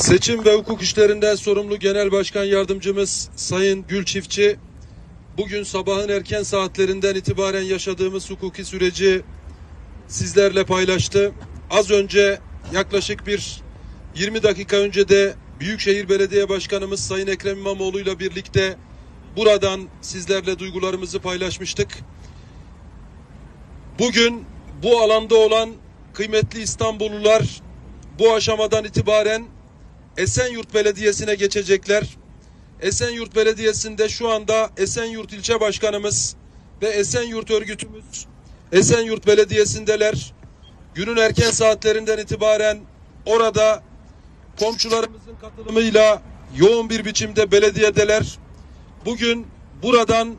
Seçim ve hukuk işlerinden sorumlu Genel Başkan Yardımcımız Sayın Gül Çiftçi, bugün sabahın erken saatlerinden itibaren yaşadığımız hukuki süreci sizlerle paylaştı. Az önce yaklaşık bir 20 dakika önce de Büyükşehir Belediye Başkanımız Sayın Ekrem İmamoğlu ile birlikte buradan sizlerle duygularımızı paylaşmıştık. Bugün bu alanda olan kıymetli İstanbullular bu aşamadan itibaren Esenyurt Belediyesi'ne geçecekler. Esenyurt Belediyesi'nde şu anda Esenyurt İlçe Başkanımız ve Esenyurt örgütümüz Esenyurt Belediyesi'ndeler. Günün erken saatlerinden itibaren orada komşularımızın katılımıyla yoğun bir biçimde belediyedeler. Bugün buradan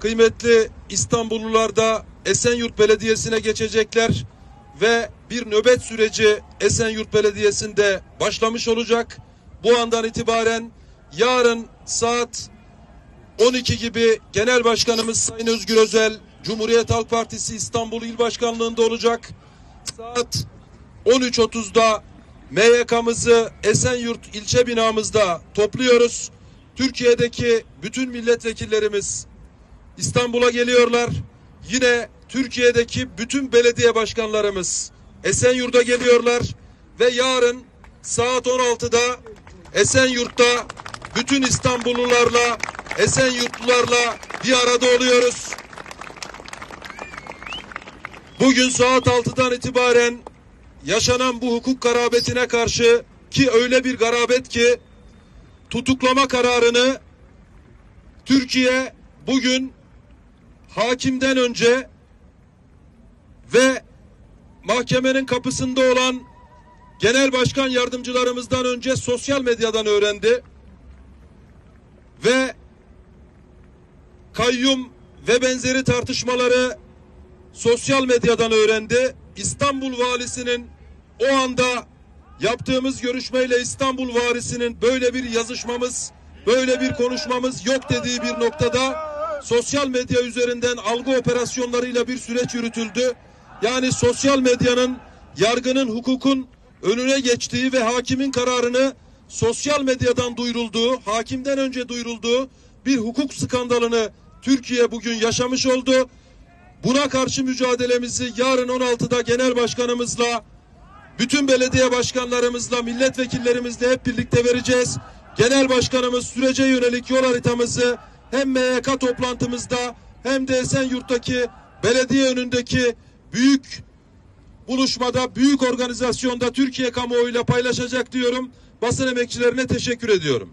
kıymetli İstanbullular da Esenyurt Belediyesi'ne geçecekler ve bir nöbet süreci Esenyurt Belediyesi'nde başlamış olacak. Bu andan itibaren yarın saat 12 gibi Genel Başkanımız Sayın Özgür Özel Cumhuriyet Halk Partisi İstanbul İl Başkanlığı'nda olacak. Saat 13.30'da MYK'mızı Esenyurt ilçe binamızda topluyoruz. Türkiye'deki bütün milletvekillerimiz İstanbul'a geliyorlar. Yine Türkiye'deki bütün belediye başkanlarımız Esenyurt'a geliyorlar ve yarın saat 16'da Esenyurt'ta bütün İstanbullularla Esenyurtlularla bir arada oluyoruz. Bugün saat 6'dan itibaren yaşanan bu hukuk garabetine karşı ki öyle bir garabet ki tutuklama kararını Türkiye bugün hakimden önce mahkemenin kapısında olan genel başkan yardımcılarımızdan önce sosyal medyadan öğrendi. Ve kayyum ve benzeri tartışmaları sosyal medyadan öğrendi. İstanbul valisinin o anda yaptığımız görüşmeyle İstanbul valisinin böyle bir yazışmamız, böyle bir konuşmamız yok dediği bir noktada sosyal medya üzerinden algı operasyonlarıyla bir süreç yürütüldü. Yani sosyal medyanın yargının, hukukun önüne geçtiği ve hakimin kararını sosyal medyadan duyurulduğu, hakimden önce duyurulduğu bir hukuk skandalını Türkiye bugün yaşamış oldu. Buna karşı mücadelemizi yarın 16'da genel başkanımızla, bütün belediye başkanlarımızla, milletvekillerimizle hep birlikte vereceğiz. Genel başkanımız sürece yönelik yol haritamızı hem MYK toplantımızda hem de Esenyurt'taki belediye önündeki büyük buluşmada, büyük organizasyonda Türkiye kamuoyuyla paylaşacak diyorum. Basın emekçilerine teşekkür ediyorum.